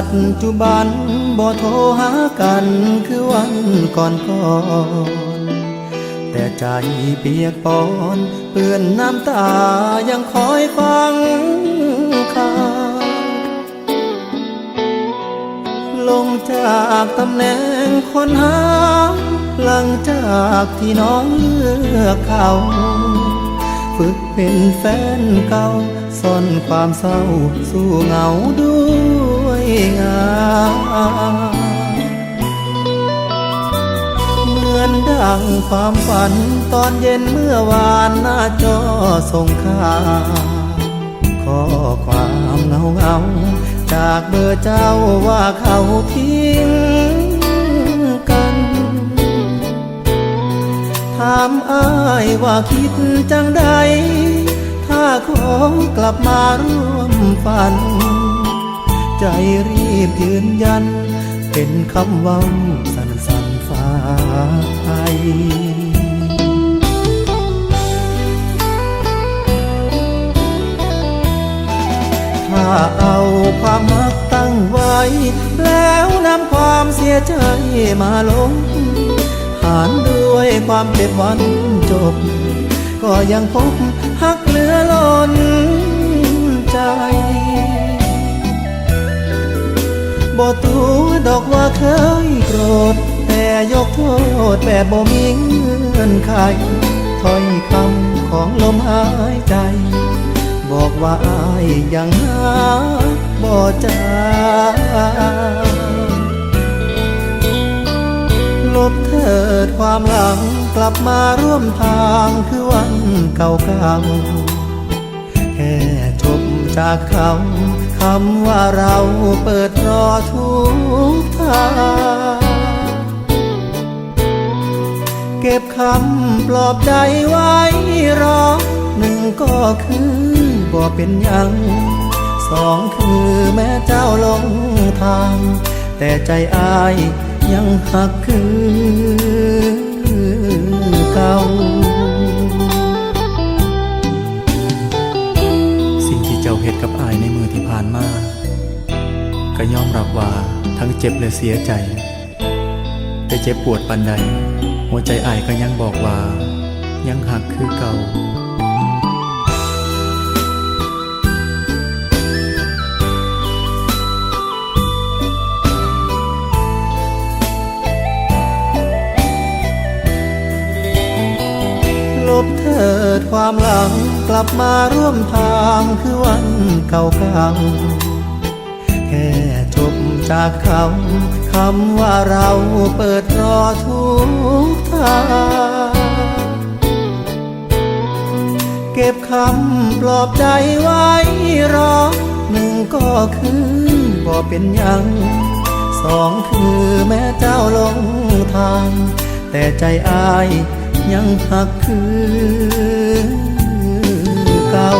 ปัจจุบันบ่โทรหากันคือวันก่อนก่อนแต่ใจเปียกปอนเปื้อนน้ำตายังคอยฟังข่าวลงจากตำแหน่งคนหา หลังจากที่น้องเลือกเขาฝึกเป็นแฟนเก่าซ่อนความเศร้า สู้เหงาด้วย งานเหมือนดังความฝันตอนเย็นเมื่อวานหน้าจอส่งข่าวข้อความเงาเงาจากเบอร์เจ้าว่าเขาทิ้งกัน ถามอ้ายว่าคิดจังใด ถ้าขอกลับมาร่วมฝัน ใจรีบยืนยัน เป็นคำว้าสันสันๆฟ้าไอถ้าเอาความมักตั้งไว้ แล้วนำความเสียใจมาลง หารด้วยความเจ็บวันจบ ก็ยังพบหักเหลือล้นใจ บ่ตัวดอกว่าเคยโกรธ แต่ยกโทษแบบบ่มีเงื่อนไขถ้อยคำของลมหายใจ บอกว่าอายยังหาบ่จางลบเถิดความหลังกลับมาร่วมทางคือวันเก่าๆแค่จบ จากคำคำว่าเราเปิดรอทุกทางเก็บคำปลอบใจไว้รอหนึ่งก็คือบ่เป็นยังสองคือแม้เจ้าลงทาง แต่ใจอายยังหักคือเก่าานมา ก็ยอมรับว่าทั้งเจ็บและเสียใจ แต่เจ็บปวดปันใด หัวใจอายก็ยังบอกว่า ยังหักคือเก่าลบเถิดความหลังกลับมาร่วมทางคือวัน เก่าๆ แค่จบจากคำคำว่าเราเปิดรอทุกทางเก็บคำปลอบใจไว้รอหนึ่งก็คือบ่เป็นยังสองคือแม้เจ้าลงทาง แต่ใจอายยังหักคือเก่า